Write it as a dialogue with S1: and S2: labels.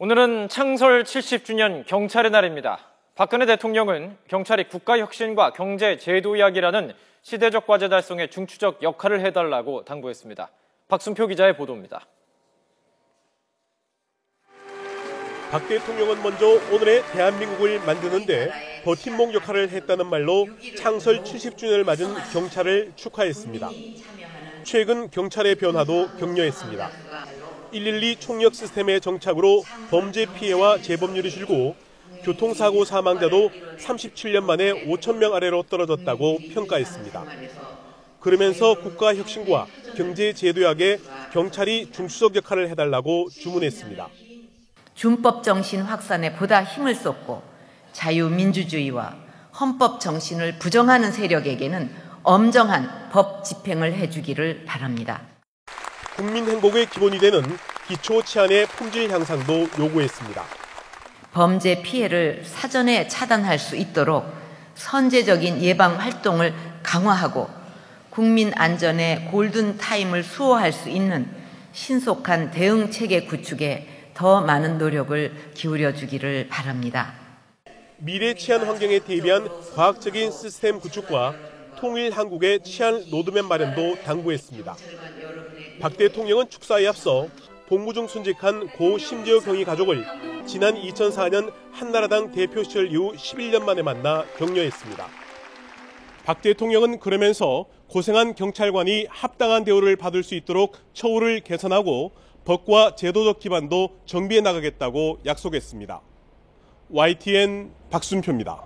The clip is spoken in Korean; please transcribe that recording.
S1: 오늘은 창설 70주년 경찰의 날입니다. 박근혜 대통령은 경찰이 국가혁신과 경제 제도 이야기라는 시대적 과제 달성에 중추적 역할을 해달라고 당부했습니다. 박순표 기자의 보도입니다.
S2: 박 대통령은 먼저 오늘의 대한민국을 만드는데 버팀목 역할을 했다는 말로 창설 70주년을 맞은 경찰을 축하했습니다. 최근 경찰의 변화도 격려했습니다. 112 총력 시스템의 정착으로 범죄 피해와 재범률이 줄고 교통사고 사망자도 37년 만에 5천 명 아래로 떨어졌다고 평가했습니다. 그러면서 국가 혁신과 경제 제도약에 경찰이 중수적 역할을 해달라고 주문했습니다.
S3: 준법 정신 확산에 보다 힘을 쏟고 자유민주주의와 헌법 정신을 부정하는 세력에게는 엄정한 법 집행을 해주기를 바랍니다.
S2: 국민 행복의 기본이 되는 기초 치안의 품질 향상도 요구했습니다.
S3: 범죄 피해를 사전에 차단할 수 있도록 선제적인 예방 활동을 강화하고 국민 안전의 골든 타임을 수호할 수 있는 신속한 대응 체계 구축에 더 많은 노력을 기울여 주기를 바랍니다.
S2: 미래 치안 환경에 대비한 과학적인 시스템 구축과 통일 한국의 치안 로드맵 마련도 당부했습니다. 박 대통령은 축사에 앞서 복무 중 순직한 고 심재호 경위 가족을 지난 2004년 한나라당 대표 시절 이후 11년 만에 만나 격려했습니다. 박 대통령은 그러면서 고생한 경찰관이 합당한 대우를 받을 수 있도록 처우를 개선하고 법과 제도적 기반도 정비해 나가겠다고 약속했습니다. YTN 박순표입니다.